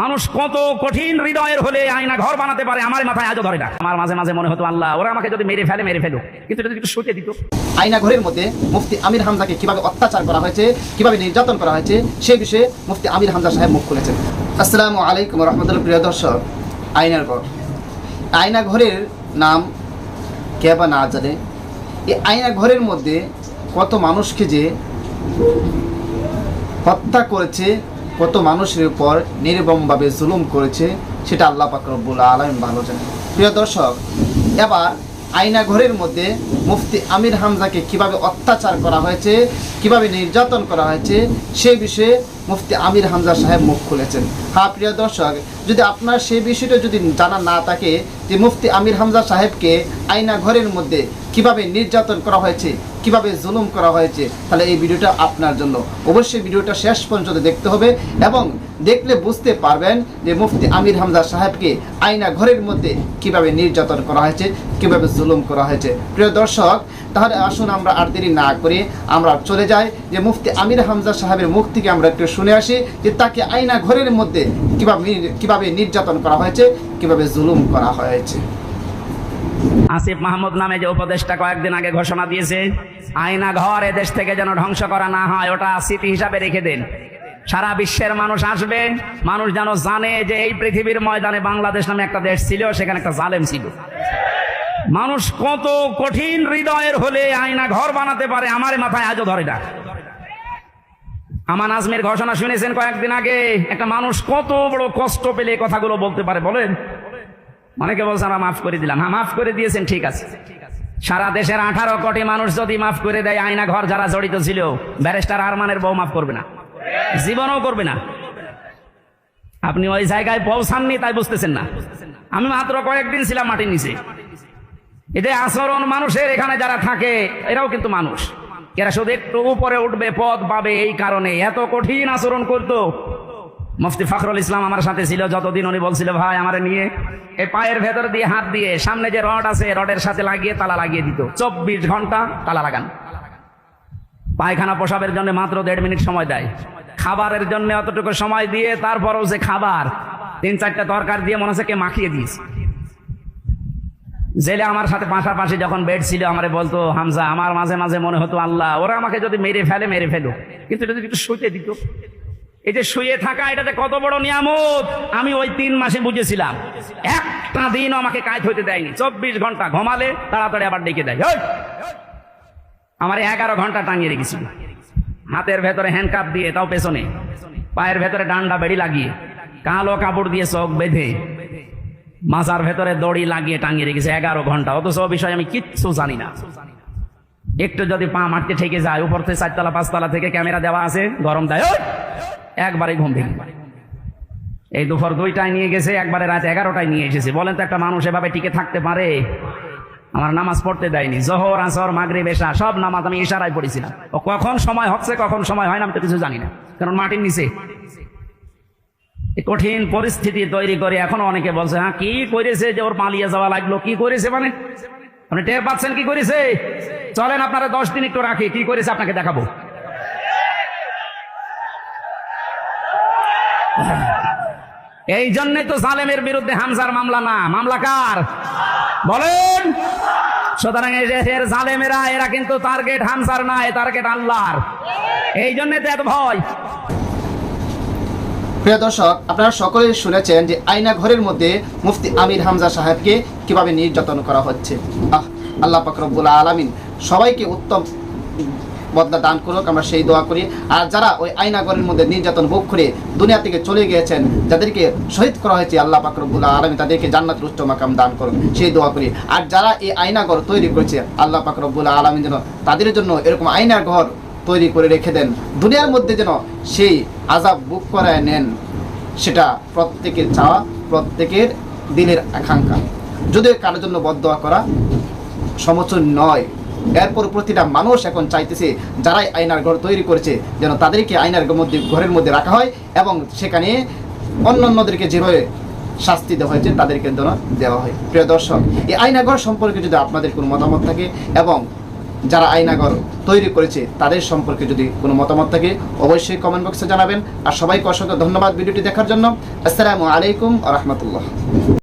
মানুষ কত কঠিন হৃদয়ের হলে আয়না ঘর বানাতে পারে, আমার মাথায় আজও ধরে না। আমার মাঝে মাঝে মনে হতো, আল্লাহ, ওরা আমাকে যদি মেরে ফেলে, মেরে ফেলো কিন্তু যদি একটু শুতে দিত। আয়না ঘরের মধ্যে মুফতি আমির হামজাকে কীভাবে অত্যাচার করা হয়েছে, কীভাবে নির্যাতন করা হয়েছে, সেই বিষয়ে মুফতি আমির হামজা সাহেব মুখ খুলেছেন। আসসালামু আলাইকুম রহমতুল্লাহ। প্রিয় দর্শক, আয়নার ঘর। আয়না ঘরের নাম কে বা না জানে? এই আয়না ঘরের মধ্যে কত মানুষকে যে হত্যা করেছে কত মানুষের উপর নির্মমভাবে জুলুম করেছে, সেটা আল্লাহ পাকরবুল আলম ভালো জানে প্রিয় দর্শক, এবার আয়না ঘরের মধ্যে মুফতি আমির হামজাকে কীভাবে অত্যাচার করা হয়েছে, কীভাবে নির্যাতন করা হয়েছে সেই বিষয়ে মুফতি আমির হামজা সাহেব মুখ খুলেছেন। হ্যাঁ প্রিয় দর্শক, যদি আপনার সেই বিষয়টা যদি জানা না থাকে যে মুফতি আমির হামজা সাহেবকে আয়না ঘরের মধ্যে কীভাবে নির্যাতন করা হয়েছে, কীভাবে জুলুম করা হয়েছে, তাহলে এই ভিডিওটা আপনার জন্য। অবশ্যই ভিডিওটা শেষ পর্যন্ত দেখতে হবে এবং দেখলে বুঝতে পারবেন যে মুফতি আমির হামজা সাহেবকে আয়না ঘরের মধ্যে কীভাবে নির্যাতন করা হয়েছে কীভাবে জুলুম করা হয়েছে। প্রিয় দর্শক, তাহলে আসুন আমরা আর দেরি না করে আমরা চলে যাই যে মুফতি আমির হামজা সাহেবের মুখ থেকে আমরা একটু শুনে আসি যে তাকে আয়না ঘরের মধ্যে কীভাবে কীভাবে নির্যাতন করা হয়েছে, কীভাবে জুলুম করা হয়েছে। আসিফ মাহমুদ নামে যে উপদেশটা কয়েকদিন আগে ঘোষণা দিয়েছে, আয়না ঘর এ দেশ থেকে যেন ধ্বংস করা না হয়, ওটা স্মৃতি হিসাবে রেখে দেন। সারা বিশ্বের মানুষ আসবে, মানুষ যেন জানে যে এই পৃথিবীর ময়দানে বাংলাদেশ নামে একটা দেশ ছিল, সেখানে একটা জালেম ছিল। মানুষ কত কঠিন হৃদয়ের হলে আয়না ঘর বানাতে পারে, আমার মাথায় আজও ধরে না। আমান আজমের ঘোষণা শুনেছেন কয়েকদিন আগে, একটা মানুষ কত বড় কষ্ট পেলে কথাগুলো বলতে পারে, বলেন। অনেকে বলছে আমরা মাফ করে দিলাম। হ্যাঁ মাফ করে দিয়েছেন, ঠিক আছে। সারা দেশের আঠারো কোটি মানুষ যদি মাফ করে দেয়, আয়না ঘর যারা জড়িত ছিল, ব্যারিস্টার আরমানের বউ মাফ করবে না। জীবনও করবে না। আপনি ওই জায়গায় পৌঁছাননি, তাই বুঝতেছেন না। আমি মাত্র কয়েকদিন ছিলাম মাটির নিচে। এতে আচরণ মানুষের এখানে যারা থাকে, এরাও কিন্তু মানুষ। এরা শুধু একটু উপরে উঠবে পদ পাবে এই কারণে। এত কঠিন আচরণ করতো। মুফতি ফখরুল ইসলাম আমার সাথে ছিল যতদিন, উনি বলছিল, ভাই, আমার নিয়ে এই পায়ের ভেতর দিয়ে হাত দিয়ে, সামনে যে রড আছে, রডের সাথে লাগিয়ে তালা লাগিয়ে দিত। চব্বিশ ঘণ্টা তালা লাগান। পায়খানা পোশাবের জন্য মাত্র দেড় মিনিট সময় দেয়। খাবারের জন্য অতটুকু সময় দিয়ে তারপরও যে খাবার, তিন চারটা তরকার দিয়ে মনে হচ্ছে কে মাখিয়ে দিয়েছে। জেলে আমার সাথে পাশাপাশি যখন বেড ছিল, আমারে বলতো, হামজা, আমার মাঝে মাঝে মনে হতো আল্লাহ, ওরা আমাকে যদি মেরে ফেলে, মেরে ফেলো। কিন্তু যদি একটু শুতে দিত। এই যে শুয়ে থাকা, এটাতে কত বড় নিয়ামত? আমি ওই তিন মাসে বুঝেছিলাম। একটা দিন আমাকে কাজ হইতে দেয়নি। চব্বিশ ঘণ্টা ঘুমালে তাড়াতাড়ি আবার ডেকে দেয়! আমার এগারো ঘণ্টা টাঙিয়ে রেখেছিল। হাতের ভেতরে হ্যান্ডকাপ দিয়ে, তাও পেছনে। পায়ের ভেতরে ডান্ডা বেড়ি লাগিয়ে, কালো কাপড় দিয়ে চোখ বেঁধে মাজার ভেতরে দড়ি লাগিয়ে টাঙিয়ে রেখেছে, এগারো ঘণ্টা। অথচ বিষয়ে আমি কিচ্ছু জানি না। একটু যদি পা মারতে ঠেকে যায়, উপর থেকে চারতলা, পাঁচতলা থেকে ক্যামেরা দেওয়া আছে, গরম দেয়! একবারে ঘুম ভেঙে। এই দুপুর দুইটায় নিয়ে গেছে, একবারে রাত এগারোটায় নিয়ে এসেছে। বলেন তো একটা মানুষ এভাবে টিকে থাকতে পারে? আমার নামাজ পড়তে দেয়নি। জহর, আসর মাগরে বেশা সব নামাজ আমি ইশারায় পড়েছিলাম। ও কখন সময় হচ্ছে, কখন সময় হয় না, আমি তো কিছু জানি না। কারণ মাটির নিচে কঠিন পরিস্থিতি তৈরি করে। এখন অনেকে বলছে হ্যাঁ কি করেছে যে ওর পালিয়ে যাওয়া লাগল? কি করেছে মানে? আপনি টের পাচ্ছেন কি করেছে? চলেন আপনারা দশ দিন একটু রাখি, কি করেছে আপনাকে দেখাবো। এই জন্যে তো সালেমের বিরুদ্ধে হামজার মামলা না। মামলা কার? বলেন। সুতরাং এই দেশের এরা কিন্তু টার্গেট হামজার না, এ টার্গেট আল্লাহর। এই জন্য তো এত ভয়। প্রিয় দর্শক, আপনারা সকলেই শুনেছেন যে আয়না ঘরের মধ্যে মুফতি আমির হামজা সাহেবকে কীভাবে নির্যাতন করা হচ্ছে। আহ, আল্লাহ পাক রব্বুল আলামিন সবাইকে উত্তম বদলা দান করুক, আমরা সেই দোয়া করি। আর যারা ওই আয়না ঘরের মধ্যে নির্যাতন ভোগ করে দুনিয়া থেকে চলে গিয়েছেন, যাদেরকে শহীদ করা হয়েছে আল্লাহ পাক রব্বুল আলামিন, তাদেরকে জান্নাতের উচ্চ মাকাম দান করুন, সেই দোয়া করি। আর যারা এই আয়না ঘর তৈরি করেছে আল্লাহ পাক রব্বুল আলামিন যেন তাদের জন্য এরকম আয়নার ঘর তৈরি করে রেখে দেন। দুনিয়ার মধ্যে যেন সেই আজাব বুক করায় নেন, সেটা প্রত্যেকের চাওয়া, প্রত্যেকের দিনের আকাঙ্ক্ষা। যদিও কারোর জন্য বদয়া করা সমচন নয়, এরপর প্রতিটা মানুষ এখন চাইতেছে যারাই আয়নার ঘর তৈরি করেছে, যেন তাদেরকে আয়নার মধ্যে, ঘরের মধ্যে রাখা হয় এবং সেখানে অন্য অন্যদেরকে যেভাবে শাস্তি দেওয়া হয়েছে, তাদেরকে যেন দেওয়া হয়। প্রিয় দর্শক, এই আয়নাঘর সম্পর্কে যদি আপনাদের কোনো মতামত থাকে এবং যারা আইনাগর তৈরি করেছে, তাদের সম্পর্কে যদি কোনো মতামত থাকে, অবশ্যই কমেন্ট বক্সে জানাবেন। আর সবাইকে অসংখ্য ধন্যবাদ ভিডিওটি দেখার জন্য। আসসালামু আলাইকুম রহমতুল্লাহ।